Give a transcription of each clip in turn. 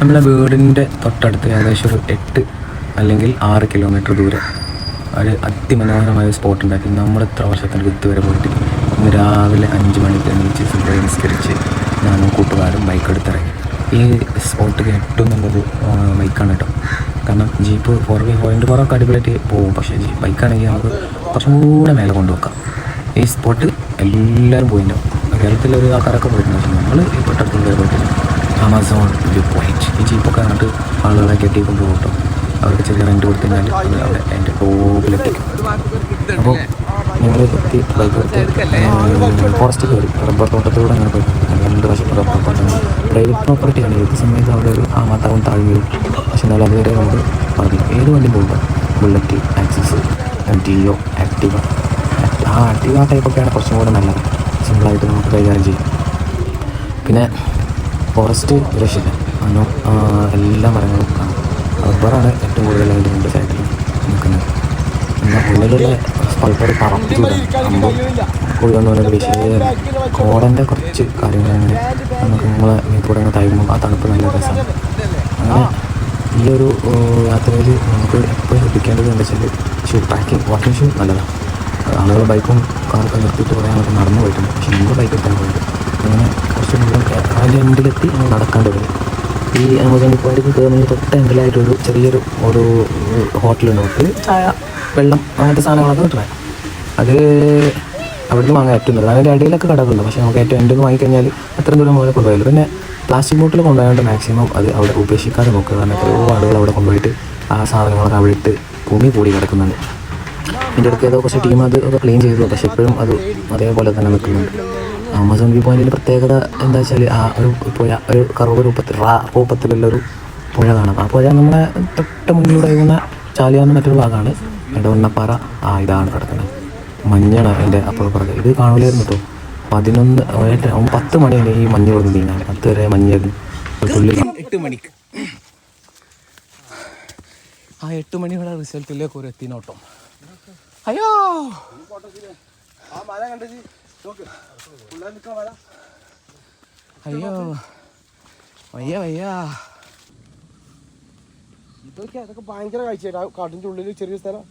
നമ്മുടെ വീടിന്റെ തൊട്ടടുത്ത് ഏകദേശം ഒരു എട്ട് അല്ലെങ്കിൽ ആറ് കിലോമീറ്റർ ദൂരെ ഒരു അതിമനോഹരമായ സ്പോട്ട് ഉണ്ടാക്കി. നമ്മൾ ഇത്ര വർഷത്തിന്റെ ഇതുവരെ പോയിട്ട് ഇന്ന് രാവിലെ അഞ്ച് മണിക്ക് എണീച്ച് ഫുഡ് നിസ്കരിച്ച് ഞാനും കൂട്ടുകാരും ബൈക്ക് എടുത്തിറങ്ങി. ഈ സ്പോട്ട് ഏറ്റവും നല്ലത് ബൈക്കാണ് കേട്ടോ. കാരണം ജീപ്പ് ഫോർ വി പോയിന്റ് കുറവൊക്കെ അടിപൊളിയായിട്ട് പോകും. പക്ഷേ ജീപ്പ് ബൈക്കാണെങ്കിൽ നമുക്ക് കുറച്ചും കൂടെ മേലെ കൊണ്ടുവെക്കാം ഈ സ്പോട്ട് എല്ലാവരും പോയിട്ടുണ്ടാവും കേരളത്തിലൊരു ആൾക്കാരൊക്കെ പോയിട്ടുണ്ട് നമ്മൾ ഈ തൊട്ടടുത്തുള്ള ആമസോൺ വ്യൂ പോയിന്റ് ഈ ജീപ്പൊക്കെ അങ്ങോട്ട് ആളുകളെ കെട്ടി കൊണ്ടുപോകട്ടോ അവർക്ക് ചെറിയ റെന്റ് കൊടുത്തിട്ടുണ്ടെങ്കിൽ അവിടെ എന്റെ ടോപ്പിലെത്തിക്കും അപ്പോൾ ഞങ്ങൾ എത്തി. ഫോറസ്റ്റ് കയറി. റബ്ബർ തോട്ടത്തിലൂടെ അങ്ങനെ പോയി. രണ്ട് വശത്ത് റബ്ബർ തോട്ടം. പ്രൈവറ്റ് പ്രോപ്പർട്ടിയാണ് ഏത് സമയത്ത് അവിടെ ഒരു ആ മാതാവും താഴെ വീഴും. പക്ഷെ എന്നാൽ അതുവരെ നമുക്ക് പറഞ്ഞു ഏത് വണ്ടി പോകുമ്പോൾ ബുള്ളറ്റ് ആക്സസ് ഡിയോ ആക്റ്റീവ ആ ആക്റ്റീവ ടൈപ്പൊക്കെയാണ് കുറച്ചും കൂടെ നല്ലത്. സിമ്പിളായിട്ട് നമുക്ക് കൈകാര്യം ചെയ്യാം. പിന്നെ ഫോറസ്റ്റ് രക്ഷില്ല അന്നോ എല്ലാ മരങ്ങളും കാണാം. റബ്ബറാണ് ഏറ്റവും കൂടുതൽ അതിന്റെ രണ്ട് സൈഡിൽ നിൽക്കുന്നത്. പിന്നെ ഉള്ളിലുള്ള സ്ഥലത്തൊരു പറപ്പില്ല അമ്പം കൊള്ളുന്ന പോലെ വിഷയം കോടന്റെ കുറച്ച് കാര്യങ്ങൾ അങ്ങനെ നമുക്ക് നമ്മളെ മീത്തൂടെ അങ്ങ് തയ്യുമ്പോൾ ആ തണുപ്പ് നല്ല രസമാണ്. അങ്ങനെ ഈ ഒരു യാത്രയിൽ നമുക്ക് എപ്പോഴും ശ്രദ്ധിക്കേണ്ടത് എന്താ വെച്ചാൽ ഷൂ ട്രാക്കിംഗ് വാക്കിംഗ് ഷൂ നല്ലതാണ്. ആളുകൾ ബൈക്കും കാറൊക്കെ നിർത്തിയിട്ട് കുറേ നമുക്ക് നടന്നു പോയിട്ടുണ്ട്. പക്ഷേ നമ്മൾ ബൈക്ക് എത്താൻ പോയിട്ട് അങ്ങനെ കുറച്ച് ദൂരം അതിന്റെ എൻഡിലെത്തി നമ്മൾ നടക്കാൻ തുടങ്ങി. ഈ ആമസോൺ പോയിന്റ് കയറുന്നതിന് തൊട്ട് എൻഡിലായിട്ട് ഒരു ചെറിയൊരു ഒരു ഹോട്ടലുണ്ട്. നമുക്ക് ചായ. വെള്ളം അങ്ങനത്തെ സാധനങ്ങളൊക്കെ കിട്ടണേ അത് അവിടുന്ന് വാങ്ങാൻ ഏറ്റവും നല്ലത് അതിന്റെ ഇടയിലൊക്കെ കടകളുണ്ട്. പക്ഷേ നമുക്ക് ഏറ്റവും എന്റെ വാങ്ങിക്കഴിഞ്ഞാൽ അത്രയും ദൂരം പോലെ കൊണ്ടുപോയാലും. പിന്നെ പ്ലാസ്റ്റിക് ബോട്ടിൽ കൊണ്ടുപോയാണ്ട് മാക്സിമം അത് അവിടെ ഉപേക്ഷിക്കാതെ നോക്കുക. കാരണം എത്രയോ ആളുകൾ അവിടെ കൊണ്ടുപോയിട്ട് ആ സാധനങ്ങളൊക്കെ അവിടെ ഇട്ട് ഭൂമി കൂടി കിടക്കുന്നുണ്ട്. എന്റെ അടുത്ത് ഏതോ കുറച്ച് ടീം അത് ഒക്കെ ക്ലീൻ ചെയ്തു. പക്ഷെ ഇപ്പോഴും അത് അതേപോലെ തന്നെ നിൽക്കുന്നുണ്ട്. ആമസോൺ വ്യൂ പോയിന്റിന്റെ പ്രത്യേകത എന്താ വെച്ചാൽ ആ ഒരു പുഴ ഒരു കറുവ രൂപത്തിൽ റാ രൂപത്തിലുള്ളൊരു പുഴ കാണാം. ആ പുഴ നമ്മുടെ തൊട്ട് മുന്നിലൂടെ ഒഴുകുന്ന ചാലിയാന്ന് മറ്റൊരു ഭാഗമാണ്. ഇടവണ്ണപ്പാറ ആ ഇതാണ് കിടക്കുന്നത്. മഞ്ഞാണ് അതിന്റെ അപ്പുറം പുറകെ. ഇത് കാണൂലായിരുന്നു കേട്ടോ പതിനൊന്ന് ഏറ്റവും പത്ത് മണിയാണ് ഈ മഞ്ഞ് കൊടുത്ത് തീങ്ങാൻ പത്ത് വരെ മഞ്ഞായിരുന്നു. ഒരു എട്ട് മണിക്ക്. ആ എട്ട് മണിയുടെ റിസൾട്ടിലേക്ക് ഒരു എത്തിനോട്ടം അയ്യോ അയ്യോ വയ്യ വയ്യ ഇതൊക്കെ അതൊക്കെ ഭയങ്കര കാഴ്ചയായിട്ട്. ആ കാട്ടിന്റെ ഉള്ളിൽ ചെറിയ സ്ഥലം.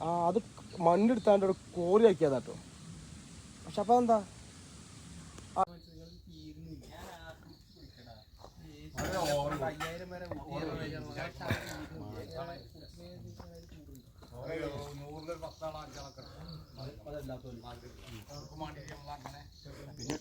ആ അത് മണ്ണെടുത്താണ്ട് അവിടെ കോറി ആക്കിയതാട്ടോ പക്ഷെ അപ്പം എന്താ അതല്ലാത്തവരും പിന്നെ